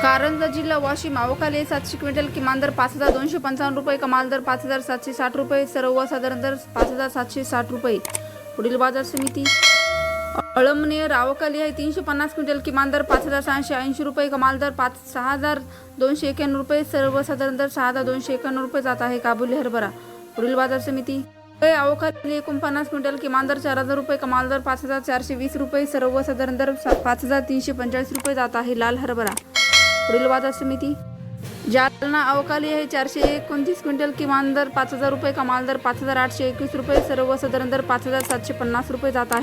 कारंजा जिल्हा वाशिम अवकाले सातशे क्विंटल किमान दर पाच हजार दोनशे पंचावन्न रुपये कमाल दर पाच हजार सातशे साठ रुपये सर्वसाधारण दर पाच हजार सातशे साठ रुपये. पुढील बाजार समिती. अळमनेर अवकाली आहे. तीनशे पन्नास क्विंटल किमान दर पाच हजार सहाशे ऐंशी रुपये कमाल दर पाच सहा हजार दोनशे एक्याण्णव रुपये सर्वसाधारण दर सहा हजार दोनशे एक्याण्णव रुपये जात आहे काबुली हरभरा. पुढील बाजार समिती. अवकाली एकोणपन्नास क्विंटल किमान दर चार हजार रुपये कमाल दर पाच हजार चारशे वीस रुपये सर्वसाधारण दर सा- पाच हजार तीनशे पंचेचाळीस रुपये जात आहे लाल हरभरा. पुढील बाजार समिती. जालना अवकाली आहे चारशे एकोणतीस क्विंटल किमान दर पाच हजार रुपये कमाल दर पाच हजार आठशे एकवीस रुपये सर्वसाधारण दर पाच हजार सातशे पन्नास रुपये जात आहे.